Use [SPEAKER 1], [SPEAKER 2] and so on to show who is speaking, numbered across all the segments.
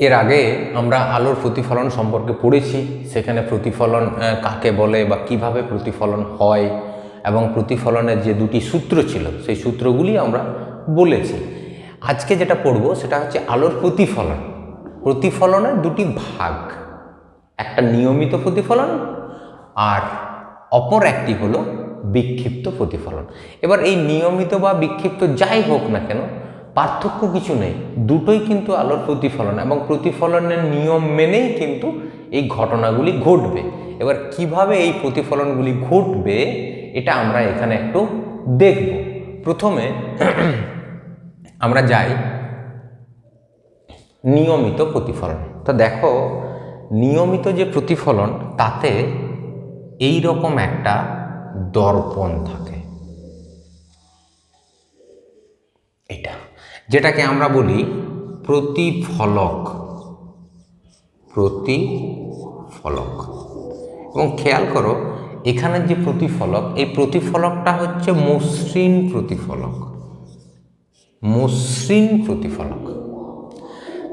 [SPEAKER 1] এর আগে আমরা আলোর প্রতিফলন সম্পর্কে পড়েছি, সেখানে প্রতিফলন কাকে বলে বা কীভাবে প্রতিফলন হয় এবং প্রতিফলনের যে দুটি সূত্র ছিল, সেই সূত্রগুলি আমরা বলেছি। আজকে যেটা পড়ব সেটা হচ্ছে আলোর প্রতিফলন। প্রতিফলনের দুটি ভাগ, একটা নিয়মিত প্রতিফলন আর অপর একটি হলো বিক্ষিপ্ত প্রতিফলন। এবার এই নিয়মিত বা বিক্ষিপ্ত যাই হোক না কেন পার্থক্য কিছু নেই। দুটোই কিন্তু আলোর প্রতিফলন এবং প্রতিফলনের নিয়ম মেনেই কিন্তু এই ঘটনাগুলি ঘটবে। এবার কীভাবে এই প্রতিফলনগুলি ঘটবে, এটা আমরা এখানে একটু দেখব। প্রথমে আমরা যাই নিয়মিত প্রতিফলন। তো দেখো, নিয়মিত যে প্রতিফলন, তাতে এই রকম একটা দর্পণ থাকে। এটা। যেটাকে আমরা বলি প্রতিফলক। প্রতিফলক। এবং খেয়াল করো, এখানের যে প্রতিফলক, এই প্রতিফলকটা হচ্ছে মসৃণ প্রতিফলক। মসৃণ প্রতিফলক।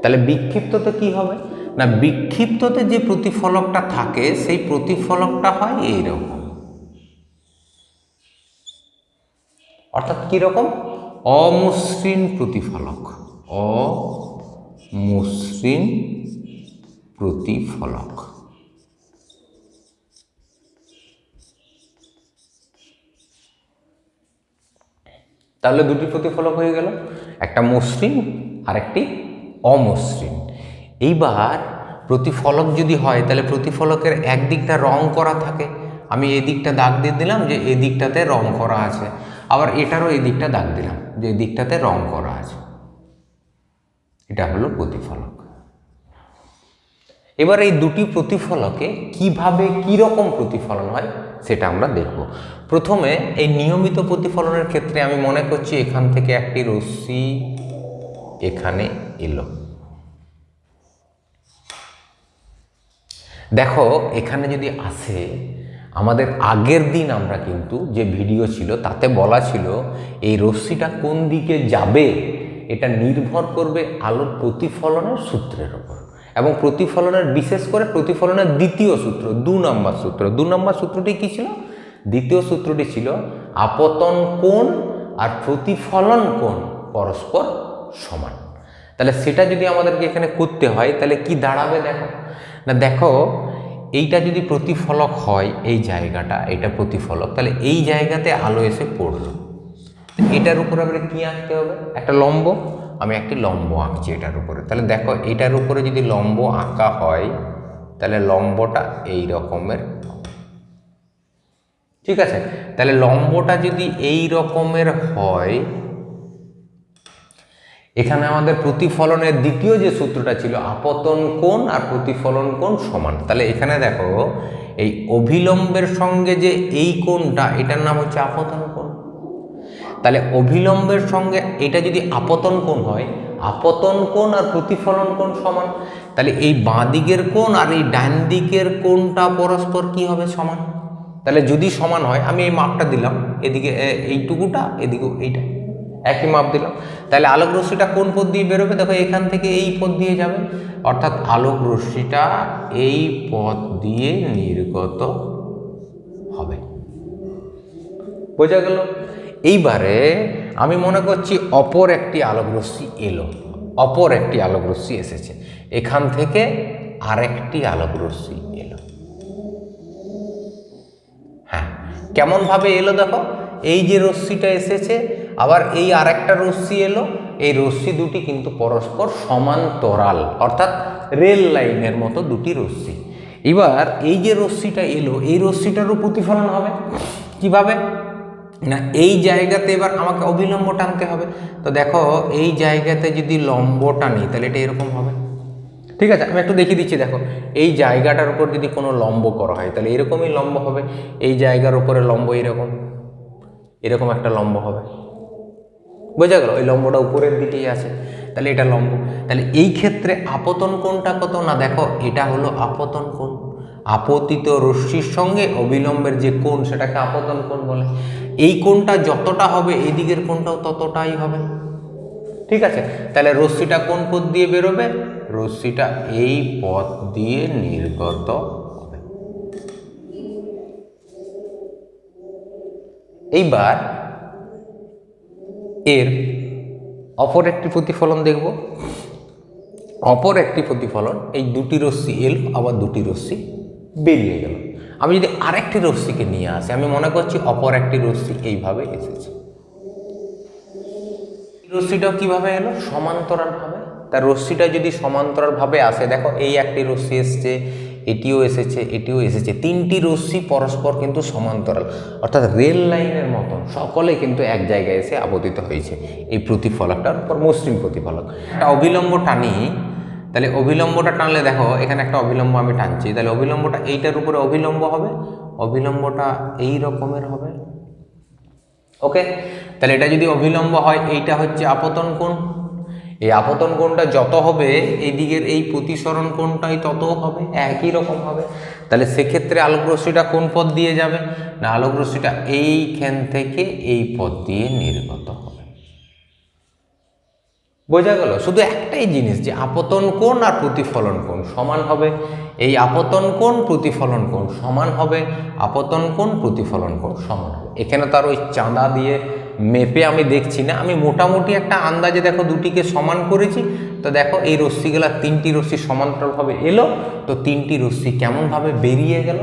[SPEAKER 1] তাহলে বিক্ষিপ্ততে কি হবে? না, বিক্ষিপ্ততে যে প্রতিফলকটা থাকে, সেই প্রতিফলকটা হয় এইরকম। অর্থাৎ কীরকম? অমসৃণ প্রতিফলক। অমসৃণ প্রতিফলক। তাহলে দুটি প্রতিফলক হয়ে গেল, একটা মসৃণ আর একটি অমসৃণ এইবার প্রতিফলক যদি হয়, তাহলে প্রতিফলকের একদিকটা রং করা থাকে। আমি এদিকটা দাগ দিয়ে দিলাম যে এদিকটাতে দিকটাতে রং করা আছে। আবার এটারও এই দিকটা দাগ দিলাম, যে এই দিকটাতে রং করা আছে। এটা হলো প্রতিফলক। এবার এই দুটি প্রতিফলকে কীভাবে, কীরকম প্রতিফলন হয় সেটা আমরা দেখব। প্রথমে এই নিয়মিত প্রতিফলনের ক্ষেত্রে আমি মনে করছি এখান থেকে একটি রশ্মি এখানে এলো। দেখো, এখানে যদি আসে আমাদের আগের দিন আমরা কিন্তু যে ভিডিও ছিল, তাতে বলা ছিল, এই রশ্মিটা কোন দিকে যাবে, এটা নির্ভর করবে আলোর প্রতিফলনের সূত্রের ওপর এবং প্রতিফলনের, বিশেষ করে প্রতিফলনের দ্বিতীয় সূত্র, দু নম্বর সূত্র। দু নম্বর সূত্রটি কী ছিল? দ্বিতীয় সূত্রটি ছিল, আপতন কোণ আর প্রতিফলন কোণ পরস্পর সমান। তাহলে সেটা যদি আমাদেরকে এখানে করতে হয়, তাহলে কি দাঁড়াবে দেখো? না দেখো এইটা যদি প্রতিফলক হয়, এই জায়গাটা, এটা প্রতিফলক, তাহলে এই জায়গাতে আলো এসে পড়ল। এটার উপরে আবার কী আঁকতে হবে? একটা লম্ব? আমি একটি লম্ব আঁকছি এটার উপরে। তাহলে দেখো, এটার উপরে যদি লম্ব আঁকা হয়, তাহলে লম্বটা এই রকমের ঠিক আছে? তাহলে লম্বটা যদি এই রকমের হয় এখানে আমাদের প্রতিফলনের দ্বিতীয় যে সূত্রটা ছিল, আপতন কোণ আর প্রতিফলন কোণ সমান। তাহলে এখানে দেখো, এই অভিলম্বের সঙ্গে যে এই কোণটা, এটার নাম হচ্ছে আপতন কোণ। তাহলে অভিলম্বের সঙ্গে এটা যদি আপতন কোণ হয়, আপতন কোণ আর প্রতিফলন কোণ সমান। তাহলে এই বাঁ দিকের আর এই ডান দিকের কোণটা পরস্পর কি হবে সমান? তাহলে যদি সমান হয়, আমি এই মাপটা দিলাম, এদিকে এইটুকুটা এদিকে এইটা। একই মাপ দিলাম। তাহলে আলোক রশ্মিটা কোন পথ দিয়ে বেরোবে? দেখো এখান থেকে এই পথ দিয়ে যাবে। অর্থাৎ আলোক রশ্মিটা এই পথ দিয়ে নির্গত হবে। বোঝা গেল? এইবারে আমি মনে করছি অপর একটি আলোক রশ্মি এলো। অপর একটি আলোক রশ্মি এসেছে। এখান থেকে আরেকটি আলোক রশ্মি এলো। হ্যাঁ কেমনভাবে এলো দেখো? এই যে রশ্মিটা এসেছে আবার এই আরেকটা রশ্মি এলো, এই রশ্মি দুটি কিন্তু পরস্পর সমান্তরাল, অর্থাৎ রেল লাইনের মতো দুটি রশ্মি। এবার এই যে রশ্মিটা এলো, এই রশ্মিটারও প্রতিফলন হবে। কীভাবে? না, এই জায়গাতে এবার আমাকে অবিলম্ব টানতে হবে। তো দেখো, এই জায়গাতে যদি লম্ব টানি তাহলে এটা এরকম হবে। ঠিক আছে, আমি একটু দেখিয়ে দিচ্ছি, দেখো। এই জায়গাটার উপর যদি কোনো লম্ব করা হয়, তাহলে এরকমই লম্ব হবে। এই জায়গার উপরে লম্ব এরকম। এরকম একটা লম্ব হবে। বোঝা গেল, ওই লম্বটা উপরের দিকেই আছে। তাহলে এটা লম্ব। তাহলে এই ক্ষেত্রে আপতন কোণটা কত? না, দেখো, এটা হলো আপতন কোণ। আপতিত রশ্মির সঙ্গে অবিলম্বের যে কোণ, সেটাকে আপতন কোণ বলে। এই কোণটা যতটা হবে এই দিকের কোণটাও ততটাই হবে। ঠিক আছে? তাহলে রশ্মিটা কোন পথ দিয়ে বেরোবে? রশ্মিটা এই পথ দিয়ে নির্গত এইবার এর অপর একটি প্রতিফলন দেখব। অপর একটি প্রতিফলন, এই দুটি রশ্মি এল, আবার দুটি রশ্মি বেরিয়ে গেল। আমি যদি আরেকটি রশ্মিকে নিয়ে আসি, আমি মনে করছি অপর একটি রশ্মি এইভাবে এসেছে। রশ্মিটাও কীভাবে এলো? সমান্তরালভাবে। তার রশ্মিটা যদি সমান্তরালভাবে আসে, দেখো এই একটি রশ্মি এসছে এটিও এসেছে এটিও এসেছে। তিনটি রশ্মি পরস্পর কিন্তু সমান্তরাল। অর্থাৎ রেল লাইনের মতন সকলে কিন্তু এক জায়গায় এসে আবদিত হয়েছে। এই প্রতিফলকটার উপর মসৃণ প্রতিফলক। একটা অবিলম্ব টানি, তাহলে অবিলম্বটা টানলে দেখো, এখানে একটা অবিলম্ব আমি টানছি। তাহলে অবিলম্বটা এইটার উপরে অবিলম্ব হবে? অবিলম্বটা এই রকমের হবে? ওকে? তাহলে এটা যদি অবিলম্ব হয়, এইটা হচ্ছে আপতন কোণ। এই আপতন কোণটা যত হবে, এই দিকের এই প্রতিসরণ কোণটাই তত হবে, একই রকম হবে। তাহলে সেক্ষেত্রে আলোকরশ্মিটা কোন পথ দিয়ে যাবে? না, আলোকরশ্মিটা এইখান থেকে এই পথ দিয়ে নির্গত হবে। বোঝা গেল? শুধু একটাই জিনিস যে আপতন কোণ আর প্রতিফলন কোণ সমান হবে। এই আপতন কোণ, প্রতিফলন কোণ সমান হবে, আপতন কোণ, প্রতিফলন কোণ সমান হবে। এখানে তার ওই চাঁদা দিয়ে মেপে আমি দেখছি না। আমি মোটামুটি একটা আন্দাজে দেখো দুটিকে সমান করেছি। তো দেখো এই রশ্মিগুলা তিনটি রশ্মি সমান্তরালভাবে এলো। তো তিনটি রশ্মি কেমনভাবে বেরিয়ে গেল?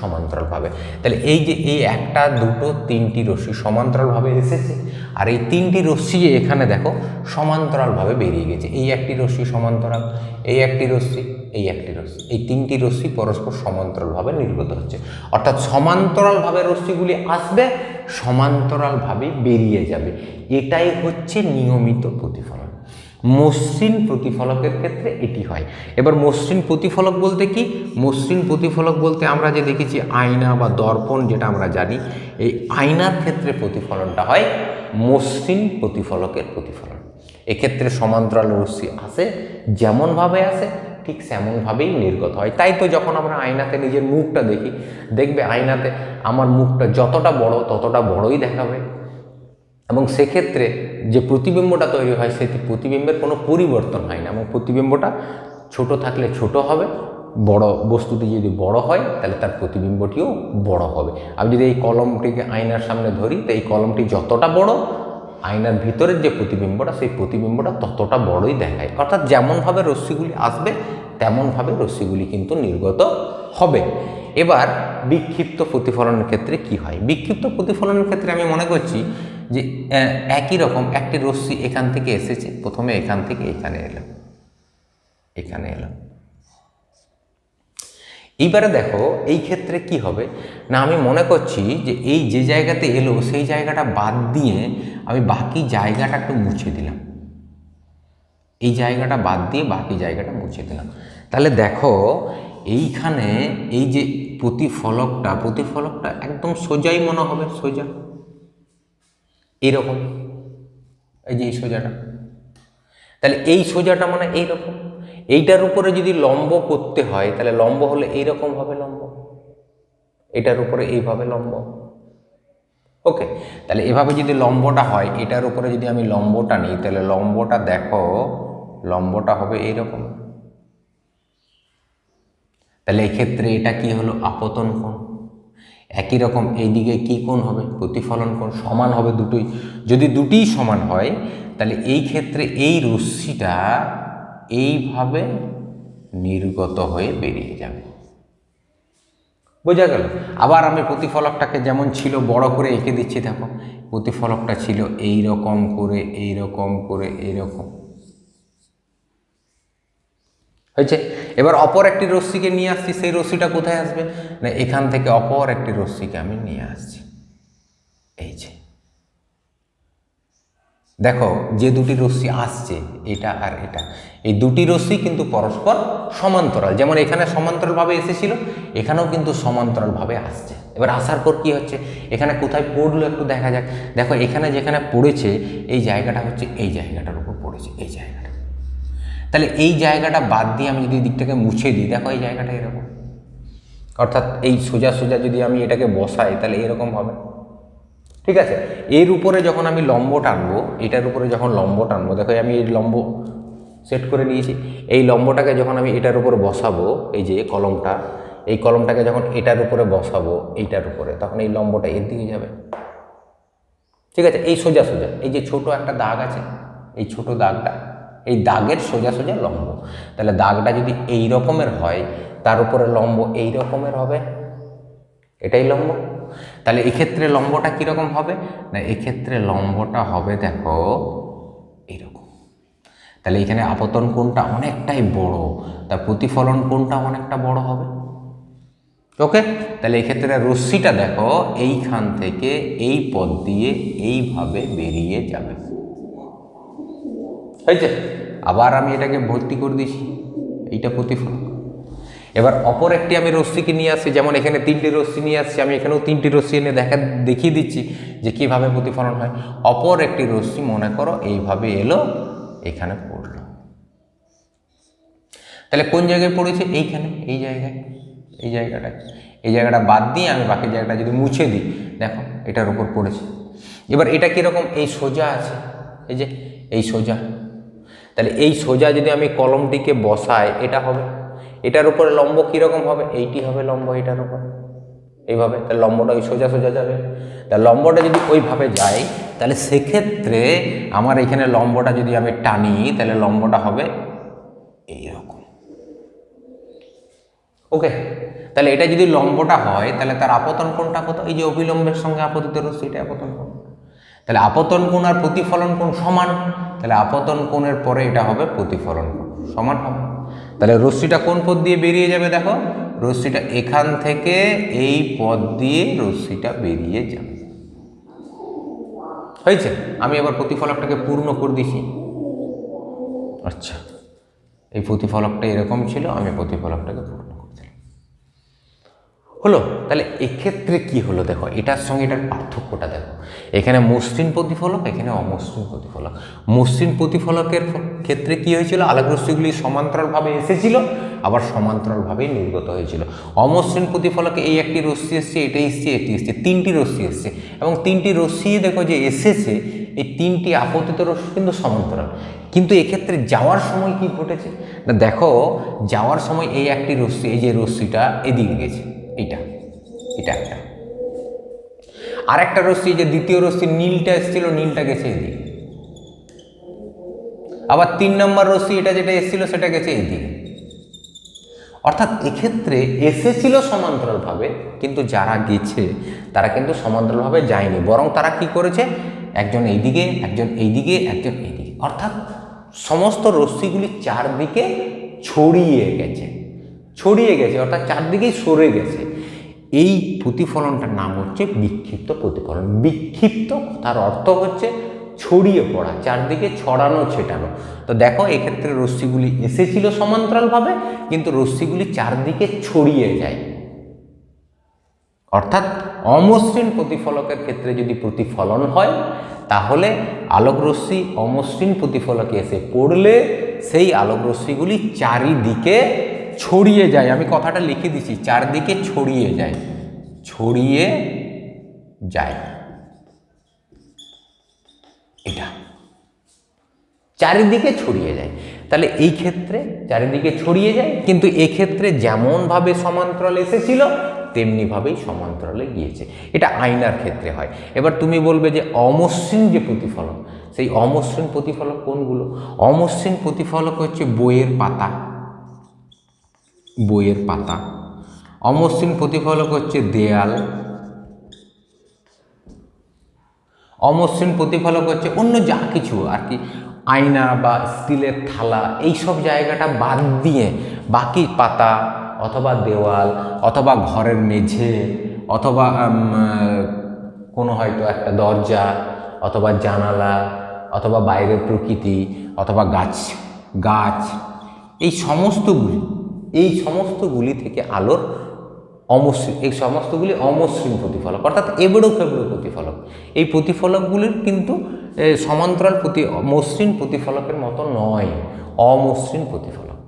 [SPEAKER 1] সমান্তরালভাবে। তাহলে এই যে এই একটা, দুটো, তিনটি রশ্মি সমান্তরালভাবে এসেছে। আর এই তিনটি রশ্মি এখানে দেখো সমান্তরালভাবে বেরিয়ে গেছে। এই একটি রশ্মি সমান্তরাল, এই একটি রশ্মি এই একটি রশ্মি। এই তিনটি রশ্মি পরস্পর সমান্তরালভাবে নির্গত হচ্ছে। অর্থাৎ সমান্তরালভাবে রশ্মিগুলি আসবে, সমান্তরালভাবে বেরিয়ে যাবে। এটাই হচ্ছে নিয়মিত প্রতিফলন। মসৃণ প্রতিফলকের ক্ষেত্রে এটি হয়। এবার মসৃণ প্রতিফলক বলতে কি? মসৃণ প্রতিফলক বলতে আমরা যে দেখেছি আয়না বা দর্পণ যেটা আমরা জানি, এই আয়নার ক্ষেত্রে প্রতিফলনটা হয় মসৃণ প্রতিফলকের প্রতিফলন। এক্ষেত্রে সমান্তরাল রশ্মি আসে, যেমনভাবে আসে ঠিক সেমনভাবেই নির্গত হয়। তাই তো যখন আমরা আয়নাতে নিজের মুখটা দেখি, দেখবে আয়নাতে আমার মুখটা যতটা বড় ততটা বড়ই দেখাবে। এবং সেক্ষেত্রে যে প্রতিবিম্বটা তৈরি হয় সেই প্রতিবিম্বের কোনো পরিবর্তন হয় না। এবং প্রতিবিম্বটা ছোট থাকলে ছোট হবে, বড় বস্তুটি যদি বড় হয়, তাহলে তার প্রতিবিম্বটিও বড় হবে। আমি যদি এই কলমটিকে আয়নার সামনে ধরি, তো এই কলমটি যতটা বড় আয়নার ভিতরের যে প্রতিবিম্বটা, সেই প্রতিবিম্বটা ততটা বড়ই দেখায়। অর্থাৎ যেমনভাবে রশ্মিগুলি আসবে তেমনভাবে রশ্মিগুলি কিন্তু নির্গত হবে। এবার বিক্ষিপ্ত প্রতিফলনের ক্ষেত্রে কি হয়? বিক্ষিপ্ত প্রতিফলনের ক্ষেত্রে আমি মনে করছি যে একই রকম একটি রশ্মি এখান থেকে এসেছে, প্রথমে এখান থেকে এখানে এলো। এখানে এলো। এইবারে দেখো, এই ক্ষেত্রে কি হবে? না, আমি মনে করছি যে এই যে জায়গাতে এলো, সেই জায়গাটা বাদ দিয়ে আমি বাকি জায়গাটা একটু মুছে দিলাম। এই জায়গাটা বাদ দিয়ে বাকি জায়গাটা মুছে দিলাম। তাহলে দেখো, এইখানে এই যে প্রতিফলকটা প্রতিফলকটা একদম সোজাই মনে হবে, সোজা। এরকম। এই যে এই সোজাটা। তাহলে এই সোজাটা মানে এইরকম। এইটার উপরে যদি লম্ব করতে হয়, তাহলে লম্ব হলে এইরকম হবে লম্ব। এটার উপরে এইভাবে লম্ব। ওকে তাহলে এভাবে যদি লম্বটা হয়, এটার উপরে যদি আমি লম্বটা নিই, তাহলে লম্বটা দেখো, লম্বটা হবে এইরকম। তাহলে এক্ষেত্রে এটা কি হলো? আপতন কোণ। একই রকম এইদিকে কি কোণ হবে? প্রতিফলন কোণ। সমান হবে দুটোই। যদি দুটিই সমান হয়, তাহলে এই ক্ষেত্রে এই রশ্মিটা এইভাবে নির্গত হয়ে বেরিয়ে যাবে। বোঝা গেল? আবার আমি প্রতিফলকটাকে যেমন ছিল বড় করে এঁকে দিচ্ছি, দেখো, প্রতিফলকটা ছিল এই রকম করে এই রকম করে এই রকম হয়েছে? এবার অপর একটি রশ্মিকে নিয়ে আসছি, সেই রশ্মিটা কোথায় আসবে? না, এখান থেকে অপর একটি রশ্মিকে আমি নিয়ে আসছি। এই যে। দেখো, যে দুটি রশ্মি আসছে, এটা আর এটা। এই দুটি রশ্মি কিন্তু পরস্পর সমান্তরাল। যেমন এখানে সমান্তরালভাবে এসেছিল, এখানেও কিন্তু সমান্তরালভাবে আসছে। এবার আসার পর কি হচ্ছে? এখানে কোথায় পড়ল একটু দেখা যাক। দেখো, এখানে যেখানে পড়েছে, এই জায়গাটা হচ্ছে এই জায়গাটার উপর পড়েছে, এই জায়গাটা। তাহলে এই জায়গাটা বাদ দিয়ে আমি যদি দিকটাকে মুছে দিই, দেখো এই জায়গাটা এরকম। অর্থাৎ এই সোজা সোজা যদি আমি এটাকে বসাই, তাহলে এরকম হবে। ঠিক আছে? এর উপরে যখন আমি লম্ব টানবো, এটার উপরে যখন লম্ব টানবো, দেখো আমি এই লম্ব সেট করে নিয়েছি। এই লম্বটাকে যখন আমি এটার উপর বসাবো, এই যে কলমটা, এই কলমটাকে যখন এটার উপরে বসাবো, এইটার উপরে, তখন এই লম্বটা এর দিকে যাবে। ঠিক আছে? এই সোজা সোজা, এই যে ছোট একটা দাগ আছে, এই ছোট দাগটা, এই দাগের সোজা সোজা লম্ব। তাহলে দাগটা যদি এই রকমের হয়, তার উপরে লম্ব এই রকমের হবে, এটাই লম্ব। তাহলে এক্ষেত্রে লম্বটা কীরকম হবে? না, এক্ষেত্রে লম্বটা হবে দেখো এরকম। তাহলে এখানে আপতন কোণটা অনেকটাই বড়, তার প্রতিফলন কোণটা অনেকটা বড় হবে। ওকে? তাহলে এক্ষেত্রে রশ্মিটা দেখো এইখান থেকে এই পথ দিয়ে এইভাবে বেরিয়ে যাবে। হয়েছে? আবার আমি এটাকে ভর্তি করে দিছি এইটা প্রতিফলন। এবার অপর একটি আমি রশ্মিকে নিয়ে আসছি, যেমন এখানে তিনটি রশ্মি নিয়ে আসছি, আমি এখানেও তিনটি রশ্মি এনে দেখা, দেখিয়ে দিচ্ছি যে কীভাবে প্রতিফলন হয়। অপর একটি রশ্মি, মনে করো, এইভাবে এলো, এখানে পড়ল। তাহলে কোন জায়গায় পড়েছে? এইখানে, এই জায়গায়, এই জায়গাটা। এই জায়গাটা বাদ দিয়ে আমি বাকি জায়গাটা যদি মুছে দিই, দেখো, এটার উপর পড়েছে। এবার এটা কীরকম? এই সোজা আছে, এই যে, এই সোজা। তাহলে এই সোজা যদি আমি কলমটিকে বসাই, এটা হবে এটার উপরে লম্ব কীরকম হবে? এইটি হবে লম্ব এটার উপর। এইভাবে, তাহলে লম্বটা ওই সোজা সোজা যাবে। তা লম্বটা যদি ওইভাবে যায়, তাহলে সেক্ষেত্রে আমার এখানে লম্বটা যদি আমি টানি, তাহলে লম্বটা হবে এইরকম। ওকে? তাহলে এটা যদি লম্বটা হয়, তাহলে তার আপতন কোণটা কত? এই যে অবিলম্বের সঙ্গে আপতিত রশ্মি এটা আপতন কোণ। তাহলে আপতন কোণ আর প্রতিফলন কোণ সমান? তাহলে আপতন কোণের পরে এটা হবে প্রতিফলন কোণ। সমান হবে? তাহলে রশ্মিটা কোন পথ দিয়ে বেরিয়ে যাবে দেখো? রশ্মিটা এখান থেকে এই পথ দিয়ে রশ্মিটা বেরিয়ে যাবে। হয়েছে? আমি এবার প্রতিফলকটাকে পূর্ণ করে দিছি। আচ্ছা এই প্রতিফলকটা এরকম ছিল, আমি প্রতিফলকটাকে পূর্ণ হলো? তাহলে এক্ষেত্রে কি হলো দেখো? এটার সঙ্গে এটার পার্থক্যটা দেখো। এখানে মসৃণ প্রতিফলক, এখানে অমসৃণ প্রতিফলক। মসৃণ প্রতিফলকের ক্ষেত্রে কি হয়েছিল? আলোকরশ্মিগুলি সমান্তরালভাবে এসেছিল, আবার সমান্তরালভাবেই নির্গত হয়েছিল। অমসৃণ প্রতিফলকে এই একটি রশ্মি এসছে, এটা এসছে, এটি এসছে, তিনটি রশ্মি এসছে। এবং তিনটি রশ্মি দেখো যে এসেছে, এই তিনটি আপতিত রশ্মি কিন্তু সমান্তরাল। কিন্তু এক্ষেত্রে যাওয়ার সময় কি ঘটেছে? না, দেখো, যাওয়ার সময় এই একটি রশ্মি, এই যে রশ্মিটা এদিকে গেছে। এইটা এটা একটা। আর একটা রশ্মি, যে দ্বিতীয় রশ্মি নীলটা এসেছিল নীলটা গেছে এদিকে আবার তিন নম্বর রশ্মি, এটা যেটা এসেছিল সেটা গেছে এইদিকে অর্থাৎ এক্ষেত্রে এসেছিল সমান্তরালভাবে, কিন্তু যারা গেছে, তারা কিন্তু সমান্তরালভাবে যায়নি। বরং তারা কি করেছে? একজন এইদিকে একজন এইদিকে একজন এইদিকে। অর্থাৎ সমস্ত রশ্মিগুলি চারদিকে ছড়িয়ে গেছে। ছড়িয়ে গেছে, অর্থাৎ চারদিকেই সরে গেছে। এই প্রতিফলনটার নাম হচ্ছে বিক্ষিপ্ত প্রতিফলন। বিক্ষিপ্ত তার অর্থ হচ্ছে ছড়িয়ে পড়া, চারদিকে ছড়ানো, ছেটানো। তো দেখো, এক্ষেত্রে রশ্মিগুলি এসেছিল সমান্তরালভাবে, কিন্তু রশ্মিগুলি চারদিকে ছড়িয়ে যায়। অর্থাৎ অমসৃণ প্রতিফলকের ক্ষেত্রে যদি প্রতিফলন হয়, তাহলে আলোকরশ্মি অমসৃণ প্রতিফলকে এসে পড়লে সেই আলোকরশ্মিগুলি চারিদিকে ছড়িয়ে যায়। আমি কথাটা লিখে দিছি, চারদিকে ছড়িয়ে যায়। ছড়িয়ে যায়। এটা। চারিদিকে ছড়িয়ে যায়। তাহলে এই ক্ষেত্রে চারিদিকে ছড়িয়ে যায়, কিন্তু এক্ষেত্রে যেমনভাবে সমান্তরাল এসেছিল, তেমনিভাবেই সমান্তরালে গিয়েছে। এটা আয়নার ক্ষেত্রে হয়। এবার তুমি বলবে যে অমসৃণ যে প্রতিফলক, সেই অমসৃণ প্রতিফলক কোনগুলো? অমসৃণ প্রতিফলক হচ্ছে বইয়ের পাতা। বইয়ের পাতা। অমসৃণ প্রতিফলক হচ্ছে দেয়াল। অমসৃণ প্রতিফলক হচ্ছে অন্য যা কিছু আর কি, আয়না বা স্টিলের থালা এই সব জায়গাটা বাদ দিয়ে বাকি পাতা অথবা দেওয়াল অথবা ঘরের মেঝে অথবা কোনো হয়তো একটা দরজা অথবা জানালা অথবা বাইরের প্রকৃতি অথবা গাছ গাছ, এই সমস্তগুলি এই সমস্তগুলি থেকে আলোর অমসৃণ এই সমস্তগুলি অমসৃণ প্রতিফলক, অর্থাৎ এবড়ো খেবড়ো প্রতিফলক। এই প্রতিফলকগুলির কিন্তু সমান্তরাল প্রতি মসৃণ প্রতিফলকের মতো নয়, অমসৃণ প্রতিফলক।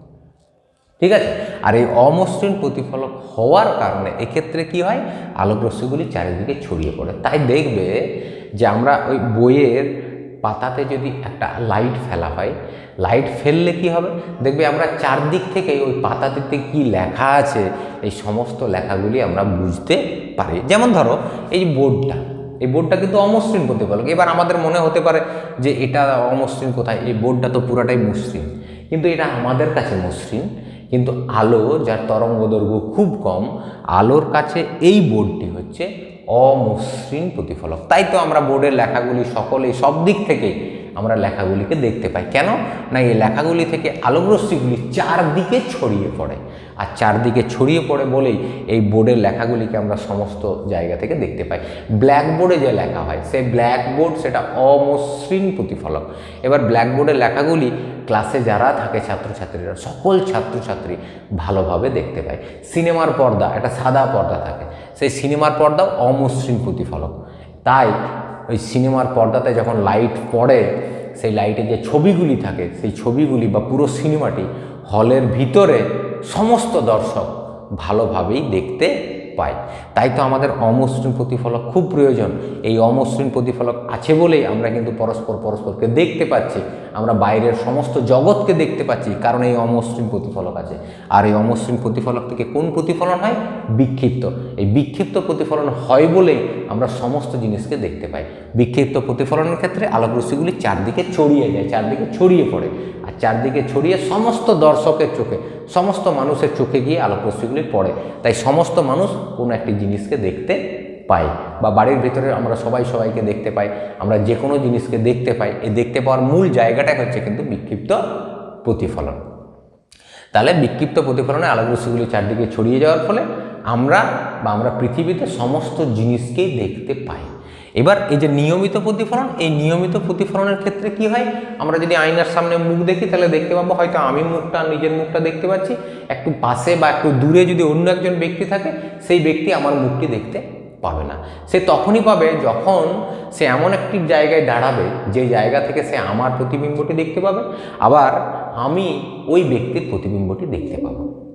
[SPEAKER 1] ঠিক আছে? আর এই অমসৃণ প্রতিফলক হওয়ার কারণে এক্ষেত্রে কি হয়? আলোকরশ্মিগুলি চারিদিকে ছড়িয়ে পড়ে। তাই দেখবে যে আমরা ওই বইয়ের পাতাতে যদি একটা লাইট ফেলা হয় লাইট ফেললে কি হবে? দেখবে আমরা চারদিক থেকে ওই পাতাটিতে কি লেখা আছে, এই সমস্ত লেখাগুলি আমরা বুঝতে পারি। যেমন ধরো, এই বোর্ডটা এই বোর্ডটা কিন্তু অমসৃণ প্রতিফলক। এবার আমাদের মনে হতে পারে যে এটা অমসৃণ কোথায়? এই বোর্ডটা তো পুরাটাই মসৃণ। কিন্তু এটা আমাদের কাছে মসৃণ। কিন্তু আলো যার তরঙ্গ দৈর্ঘ্য খুব কম, আলোর কাছে এই বোর্ডটি হচ্ছে অমসৃণ প্রতিফলক। তাই তো আমরা বোর্ডের লেখাগুলি সকলেই, সব দিক থেকেই আমরা লেখাগুলিকে দেখতে পাই। কেন? না, এই লেখাগুলি থেকে আলোকরশ্মিগুলি চারদিকে ছড়িয়ে পড়ে। আর চারদিকে ছড়িয়ে পড়ে বলেই এই বোর্ডের লেখাগুলিকে আমরা সমস্ত জায়গা থেকে দেখতে পাই। ব্ল্যাকবোর্ডে যে লেখা হয়, সেই ব্ল্যাকবোর্ড সেটা অমসৃণ প্রতিফলক। এবার ব্ল্যাকবোর্ডের লেখাগুলি ক্লাসে যারা থাকে ছাত্রছাত্রীরা, সকল ছাত্রছাত্রী ভালোভাবে দেখতে পায়। সিনেমার পর্দা, একটা সাদা পর্দা থাকে। সেই সিনেমার পর্দাও অমসৃণ প্রতিফলক। তাই ওই সিনেমার পর্দাতে যখন লাইট পড়ে, সেই লাইটে যে ছবিগুলি থাকে, সেই ছবিগুলি বা পুরো সিনেমাটি হলের ভিতরে সমস্ত দর্শক ভালোভাবেই দেখতে পায়। তাই তো আমাদের অমসৃণ প্রতিফলক খুব প্রয়োজন। এই অমসৃণ প্রতিফলক আছে বলেই আমরা কিন্তু পরস্পর পরস্পরকে দেখতে পাচ্ছি। আমরা বাইরের সমস্ত জগৎকে দেখতে পাচ্ছি কারণ এই অমসৃণ প্রতিফলক আছে। আর এই অমসৃণ প্রতিফলক থেকে কোন প্রতিফলন হয়? বিক্ষিপ্ত। এই বিক্ষিপ্ত প্রতিফলন হয় বলেই আমরা সমস্ত জিনিসকে দেখতে পাই। বিক্ষিপ্ত প্রতিফলনের ক্ষেত্রে আলোকরশ্মিগুলি চারদিকে ছড়িয়ে যায়, চারদিকে ছড়িয়ে পড়ে। চারদিকে ছড়িয়ে সমস্ত দর্শকের চোখে, সমস্ত মানুষের চোখে গিয়ে আলোকরশ্মিগুলি পড়ে। তাই সমস্ত মানুষ কোনো একটি জিনিসকে দেখতে পাই বা বাড়ির ভিতরে আমরা সবাই সবাইকে দেখতে পাই, আমরা যে কোনো জিনিসকে দেখতে পাই। এই দেখতে পাওয়ার মূল জায়গাটাই হচ্ছে কিন্তু বিক্ষিপ্ত প্রতিফলন। তাহলে বিক্ষিপ্ত প্রতিফলনে আলোকরশ্মিগুলি চারদিকে ছড়িয়ে যাওয়ার ফলে আমরা বা আমরা পৃথিবীতে সমস্ত জিনিসকেই দেখতে পাই। এবার এই যে নিয়মিত প্রতিফলন, এই নিয়মিত প্রতিফলনের ক্ষেত্রে কি হয়? আমরা যদি আয়নার সামনে মুখ দেখি, তাহলে দেখতে পাবো হয়তো আমি মুখটা, নিজের মুখটা দেখতে পাচ্ছি। একটু পাশে বা একটু দূরে যদি অন্য একজন ব্যক্তি থাকে, সেই ব্যক্তি আমার মুখটি দেখতে পাবে না। সে তখনই পাবে যখন সে এমন একটি জায়গায় দাঁড়াবে, যে জায়গা থেকে সে আমার প্রতিবিম্বটি দেখতে পাবে, আবার আমি ওই ব্যক্তির প্রতিবিম্বটি দেখতে পাবো।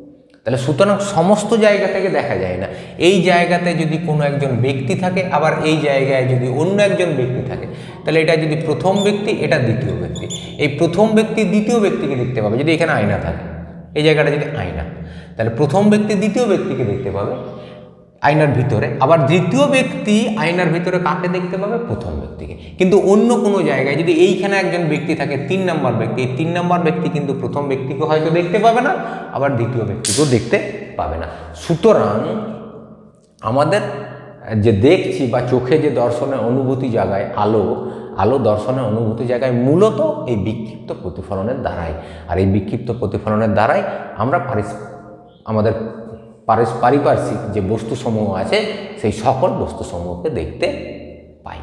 [SPEAKER 1] তাহলে সুতরাং সমস্ত জায়গা থেকে দেখা যায় না। এই জায়গাতে যদি কোনো একজন ব্যক্তি থাকে, আবার এই জায়গায় যদি অন্য একজন ব্যক্তি থাকে, তাহলে এটা যদি প্রথম ব্যক্তি, এটা দ্বিতীয় ব্যক্তি। এই প্রথম ব্যক্তি, দ্বিতীয় ব্যক্তিকে দেখতে পাবে। যদি এখানে আয়না থাকে, এই জায়গাটা যদি আয়না, তাহলে প্রথম ব্যক্তি, দ্বিতীয় ব্যক্তিকে দেখতে পাবে। আয়নার ভিতরে। আবার দ্বিতীয় ব্যক্তি আয়নার ভিতরে কাকে দেখতে পাবে? প্রথম ব্যক্তিকে। কিন্তু অন্য কোনো জায়গায় যদি এইখানে একজন ব্যক্তি থাকে, তিন নম্বর ব্যক্তি, এই তিন নম্বর ব্যক্তি কিন্তু প্রথম ব্যক্তিকে হয়তো দেখতে পাবে না, আবার দ্বিতীয় ব্যক্তিকেও দেখতে পাবে না। সুতরাং আমাদের যে দেখছি বা চোখে যে দর্শনের অনুভূতি জাগায় আলো আলো দর্শনের অনুভূতি জায়গায় মূলত এই বিক্ষিপ্ত প্রতিফলনের দ্বারাই। আর এই বিক্ষিপ্ত প্রতিফলনের দ্বারাই আমরা আমাদের পারিপার্শ্বিক যে বস্তুসমূহ আছে সেই সকল বস্তুসমূহকে দেখতে পাই।